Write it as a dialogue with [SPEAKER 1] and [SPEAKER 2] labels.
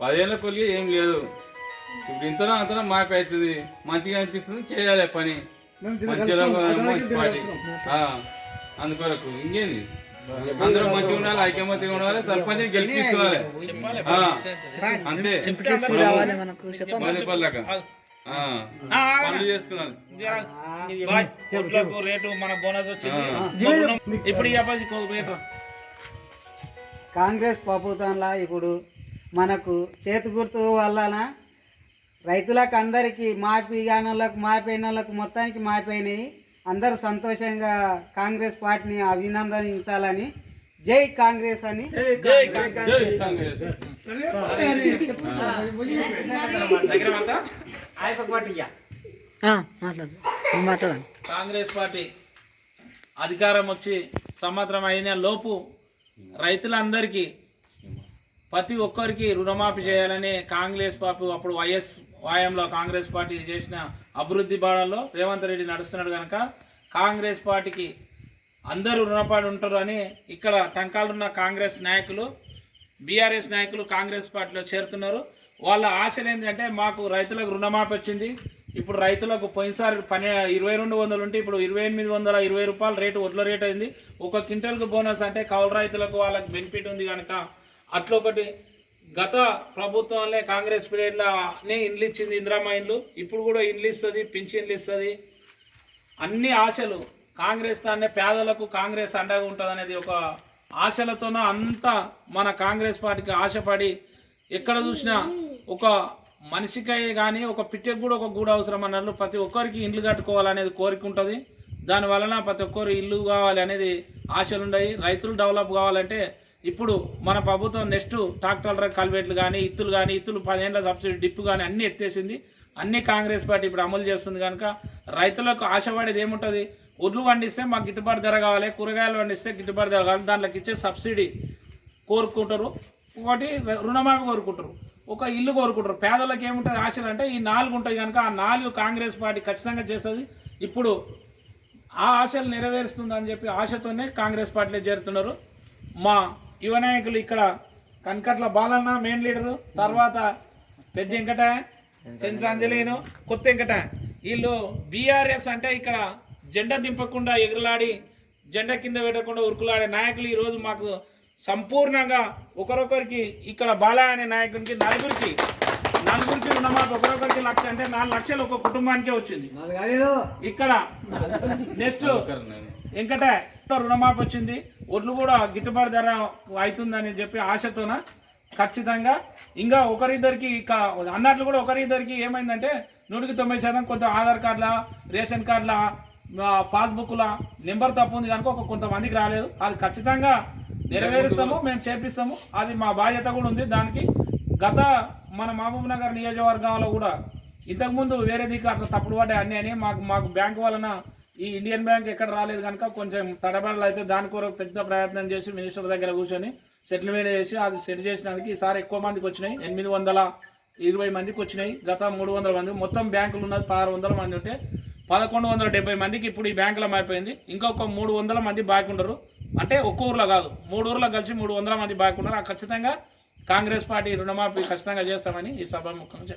[SPEAKER 1] పదేళ్ళ కొలిగి ఏం లేదు. ఇప్పుడు ఇంతలో అంతలో మాకు అవుతుంది మంచిగా అనిపిస్తుంది చేయాలి పని. మంచిగా మంచి పార్టీ. ఆ, అందుకొరకు ఇంకేంది? అందరూ మంచిగా ఉండాలి ఐక్యమత్యంగా ఉండాలి సర్పంచ్ గెలిపించుకోవాలి. ఆ, అంతే. మల్లెపల్లక ఆ, పనులు చేసుకున్నాను.
[SPEAKER 2] కోట్లకు రేటు మన బోనస్ వచ్చింది. ఇప్పుడు
[SPEAKER 3] కాంగ్రెస్ ప్రభుత్వంలో ఇప్పుడు మనకు చేతి గుర్తు వలన రైతులకు అందరికీ మాపి కానోళ్ళకు మాపైన వాళ్ళకు మొత్తానికి మాపైనాయి అందరూ సంతోషంగా కాంగ్రెస్ పార్టీని అభినందించాలని జై కాంగ్రెస్ అని
[SPEAKER 1] కాంగ్రెస్
[SPEAKER 2] పార్టీ అధికారం వచ్చి సంవత్సరం అయిన లోపు రైతులందరికీ ప్రతి ఒక్కరికి రుణమాఫీ చేయాలని కాంగ్రెస్ పార్టీ అప్పుడు వైఎస్ వాయంలో కాంగ్రెస్ పార్టీ చేసిన అభివృద్ధి బాణంలో రేవంత్ రెడ్డి నడుస్తున్నాడు కనుక కాంగ్రెస్ పార్టీకి అందరూ రుణపడి ఉంటారు అని ఇక్కడ టంకాలున్న కాంగ్రెస్ నాయకులు బీఆర్ఎస్ నాయకులు కాంగ్రెస్ పార్టీలో చేరుతున్నారు. వాళ్ళ ఆశలు ఏంటంటే మాకు రైతులకు రుణమాఫీ వచ్చింది. ఇప్పుడు రైతులకు పోయినసారి పని ఇరవై రెండు వందలు ఉంటే ఇప్పుడు ఇరవై ఎనిమిది వందల ఇరవై రూపాయల రేటు వడ్ల రేట్ అయింది. ఒక క్వింటల్కు బోనస్ అంటే కౌలు రైతులకు వాళ్ళకి బెనిఫిట్ ఉంది కనుక అట్లా ఒకటి గత ప్రభుత్వంలో కాంగ్రెస్ పీరియడ్లోనే ఇండ్లు ఇచ్చింది ఇందిరామా ఇండ్లు ఇప్పుడు కూడా ఇండ్లు ఇస్తుంది పింఛన్లు ఇస్తుంది అన్ని ఆశలు కాంగ్రెస్ తానే పేదలకు కాంగ్రెస్ అండగా ఉంటుంది అనేది ఒక ఆశలతోన అంతా మన కాంగ్రెస్ పార్టీకి ఆశపడి ఎక్కడ చూసినా ఒక మనిషికై కానీ ఒక పిట్టకు కూడా ఒక గూడు అవసరం అన్నట్లు ప్రతి ఒక్కరికి ఇండ్లు కట్టుకోవాలనేది కోరిక ఉంటుంది. దాని వలన ప్రతి ఒక్కరు ఇల్లు కావాలి అనేది ఆశలు ఉన్నాయి రైతులు డెవలప్ కావాలంటే ఇప్పుడు మన ప్రభుత్వం నెక్స్ట్ ట్రాక్టర్ల కల్వేట్లు కానీ ఇత్తులు కానీ ఇత్తులు పదిహేనుల సబ్సిడీ డిప్పు కానీ అన్ని ఎత్తేసింది. అన్ని కాంగ్రెస్ పార్టీ ఇప్పుడు అమలు చేస్తుంది కనుక రైతులకు ఆశపడేది ఏముంటుంది? ఒడ్లు పండిస్తే మాకు గిట్టుబాటు ధర కావాలి కూరగాయలు పండిస్తే గిట్టుబాటు ధర కావాలి దాంట్లోకి ఇచ్చే సబ్సిడీ కోరుకుంటారు. ఒకటి రుణమాఫీ కోరుకుంటారు. ఒక ఇల్లు కోరుకుంటారు. పేదలకు ఏముంటుంది ఆశలు అంటే ఈ నాలుగు ఉంటాయి కనుక ఆ నాలుగు కాంగ్రెస్ పార్టీ ఖచ్చితంగా చేస్తుంది. ఇప్పుడు ఆ ఆశలు నెరవేరుస్తుందని చెప్పి ఆశతోనే కాంగ్రెస్ పార్టీలో చేరుతున్నారు. మా యువ నాయకులు ఇక్కడ కనకట్ల బాలన్న మెయిన్ లీడరు తర్వాత పెద్ద వెంకట సెంచాంజలీను కొత్త వెంకట. వీళ్ళు బీఆర్ఎస్ అంటే ఇక్కడ జెండా దింపకుండా ఎగురలాడి జెండా కింద పెట్టకుండా ఉరుకులాడే నాయకులు ఈరోజు మాకు సంపూర్ణంగా ఒకరొకరికి ఇక్కడ బాలా అనే నాయకునికి నలుగురికి నలుగురికి రుణమాఫీ ఒకరొకరికి లక్ష అంటే నాలుగు లక్షలు ఒక కుటుంబానికే వచ్చింది. ఇక్కడ నెక్స్ట్ వెంకట రుణమాఫీ వచ్చింది. ఒడ్లు కూడా గిట్టుబాటు ధర అవుతుందని చెప్పి ఆశతోన ఖచ్చితంగా ఇంకా ఒకరిద్దరికి ఇక అన్నట్లు కూడా ఒకరిద్దరికి ఏమైందంటే నూటికి తొంభై శాతం కొంత ఆధార్ కార్డుల రేషన్ కార్డుల పాస్బుక్ల నెంబర్ తప్పు ఉంది కనుక ఒక కొంతమందికి రాలేదు. అది ఖచ్చితంగా నెరవేరుస్తాము మేము చేపిస్తాము అది మా బాధ్యత కూడా ఉంది దానికి. గత మన మహబూబ్ నగర్ నియోజకవర్గంలో కూడా ఇంతకుముందు వేరే దిక్కు అట్లా తప్పుడు పడ్డాయి అన్నీ అని మాకు మాకు బ్యాంకు వలన ఈ ఇండియన్ బ్యాంక్ ఎక్కడ రాలేదు కనుక కొంచెం తడబడలు అయితే దాని కొరకు పెద్ద ప్రయత్నం చేసి మినిస్టర్ దగ్గర కూర్చొని సెటిల్మెంట్ చేసి అది సెట్ చేసినందుకు ఈసారి ఎక్కువ మందికి వచ్చినాయి. ఎనిమిది వందల ఇరవై మందికి వచ్చినాయి. గత మూడు వందల మంది. మొత్తం బ్యాంకులు ఉన్నది పదహారు వందల మంది ఉంటే పదకొండు వందల డెబ్బై మందికి ఇప్పుడు ఈ బ్యాంకులో అయిపోయింది. ఇంకొక మూడు వందల మంది బాకీ ఉండరు. అంటే ఒక్క ఊర్లో కాదు. మూడు ఊర్లో కలిసి మూడు వందల మంది బాకీ ఆ ఖచ్చితంగా కాంగ్రెస్ పార్టీ రుణమాఫీ ఖచ్చితంగా చేస్తామని ఈ సభ ముఖంగా